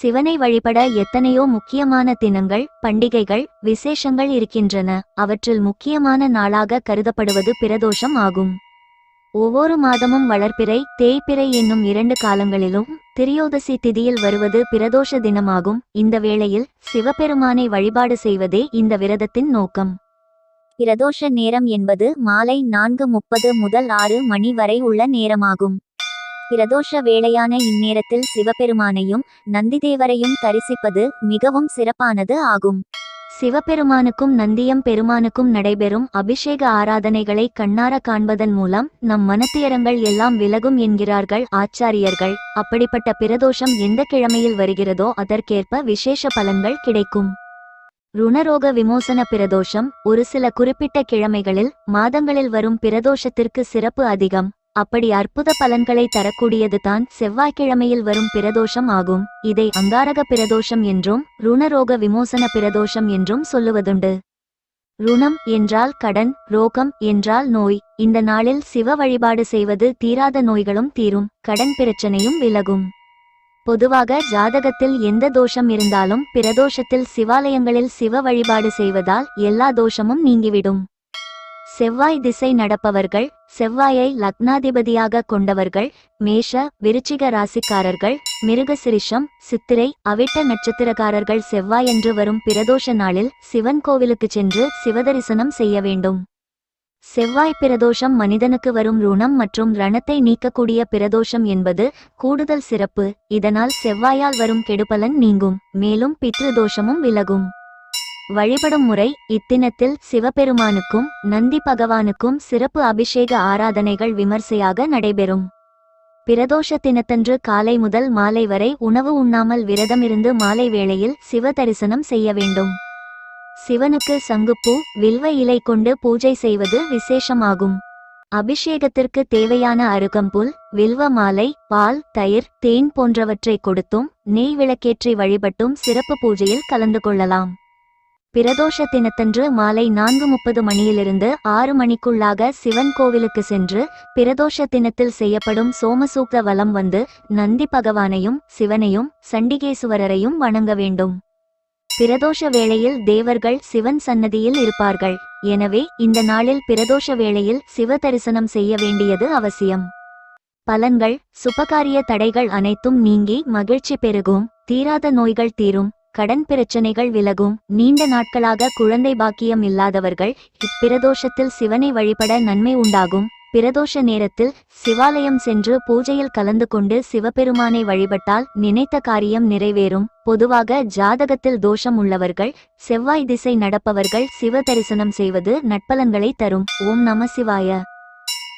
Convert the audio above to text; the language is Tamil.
சிவனை வழிபட எத்தனையோ முக்கியமான தினங்கள் பண்டிகைகள் விசேஷங்கள் இருக்கின்றன. அவற்றில் முக்கியமான நாளாக கருதப்படுவது பிரதோஷம் ஆகும். ஒவ்வொரு மாதமும் வளர்ப்பிறை தேய்பிறை என்னும் இரண்டு காலங்களிலும் திரியோதசி திதியில் வருவது பிரதோஷ தினமாகும். இந்த வேளையில் சிவபெருமானை வழிபாடு செய்வதே இந்த விரதத்தின் நோக்கம். பிரதோஷ நேரம் என்பது மாலை நான்கு முப்பது முதல் ஆறு மணி வரை உள்ள நேரமாகும். பிரதோஷ வேளையான இந்நேரத்தில் சிவபெருமானையும் நந்திதேவரையும் தரிசிப்பது மிகவும் சிறப்பானது ஆகும். சிவபெருமானுக்கும் நந்தியம் பெருமானுக்கும் நடைபெறும் அபிஷேக ஆராதனைகளை கண்ணார காண்பதன் மூலம் நம் மனத்துயரங்கள் எல்லாம் விலகும் என்கிறார்கள் ஆச்சாரியர்கள். அப்படிப்பட்ட பிரதோஷம் எந்த கிழமையில் வருகிறதோ அதற்கேற்ப விசேஷ பலன்கள் கிடைக்கும். ருணரோக விமோசன பிரதோஷம் ஒரு சில குறிப்பிட்ட கிழமைகளில் மாதங்களில் வரும் பிரதோஷத்திற்கு சிறப்பு அதிகம். அப்படி அற்புத பலன்களை தரக்கூடியதுதான் செவ்வாய்க்கிழமையில் வரும் பிரதோஷம் ஆகும். இதை அங்காரக பிரதோஷம் என்றும் ருணரோக விமோசன பிரதோஷம் என்றும் சொல்லுவதுண்டு. ருணம் என்றால் கடன் ரோகம் என்றால் நோய். இந்த நாளில் சிவ வழிபாடு செய்வது தீராத நோய்களும் தீரும் கடன் பிரச்சனையும் விலகும். பொதுவாக ஜாதகத்தில் எந்த தோஷம் இருந்தாலும் பிரதோஷத்தில் சிவாலயங்களில் சிவ வழிபாடு செய்வதால் எல்லா தோஷமும் நீங்கிவிடும். செவ்வாய் திசை நடப்பவர்கள் செவ்வாயை லக்னாதிபதியாக கொண்டவர்கள் மேஷ விருச்சிக ராசிக்காரர்கள் மிருகசிரிஷம் சித்திரை அவிட்ட நட்சத்திரக்காரர்கள் செவ்வாயன்று வரும் பிரதோஷ நாளில் சிவன் கோவிலுக்கு சென்று சிவதரிசனம் செய்ய வேண்டும். செவ்வாய் பிரதோஷம் மனிதனுக்கு வரும் ருணம் மற்றும் ரணத்தை நீக்கக்கூடிய பிரதோஷம் என்பது கூடுதல் சிறப்பு. இதனால் செவ்வாயால் வரும் கெடுபலன் நீங்கும் மேலும் பித்ருதோஷமும் விலகும். வழிபடும் முறை இத்தினத்தில் சிவபெருமானுக்கும் நந்தி பகவானுக்கும் சிறப்பு அபிஷேக ஆராதனைகள் விமர்சையாக நடைபெறும். பிரதோஷ தினத்தன்று காலை முதல் மாலை வரை உணவு உண்ணாமல் விரதமிருந்து மாலை வேளையில் சிவ தரிசனம் செய்ய வேண்டும். சிவனுக்கு சங்குப்பூ வில்வ இலை கொண்டு பூஜை செய்வது விசேஷமாகும். அபிஷேகத்திற்கு தேவையான அருகம்புல் வில்வ மாலை பால் தயிர் தேன் போன்றவற்றை கொடுத்தும் நெய் விளக்கேற்றி வழிபட்டும் சிறப்பு பூஜையில் கலந்து கொள்ளலாம். பிரதோஷ தினத்தன்று மாலை நான்கு முப்பது மணியிலிருந்து ஆறு மணிக்குள்ளாக சிவன் கோவிலுக்கு சென்று பிரதோஷ தினத்தில் செய்யப்படும் சோமசூக்த வலம் வந்து நந்தி பகவானையும் சிவனையும் சண்டிகேசுவரரையும் வணங்க வேண்டும். பிரதோஷ வேளையில் தேவர்கள் சிவன் சன்னதியில் இருப்பார்கள். எனவே இந்த நாளில் பிரதோஷ வேளையில் சிவ தரிசனம் செய்ய வேண்டியது அவசியம். பலன்கள் சுபகாரிய தடைகள் அனைத்தும் நீங்கி மகிழ்ச்சி பெருகும். தீராத நோய்கள் தீரும். கடன் பிரச்சனைகள் விலகும். நீண்ட நாட்களாக குழந்தை பாக்கியம் இல்லாதவர்கள் இப்பிரதோஷத்தில் சிவனை வழிபட நன்மை உண்டாகும். பிரதோஷ நேரத்தில் சிவாலயம் சென்று பூஜையில் கலந்து கொண்டு சிவபெருமானை வழிபட்டால் நினைத்த காரியம் நிறைவேறும். பொதுவாக ஜாதகத்தில் தோஷம் உள்ளவர்கள் செவ்வாய் திசை நடப்பவர்கள் சிவ தரிசனம் செய்வது நட்பலன்களை தரும். ஓம் நம சிவாய.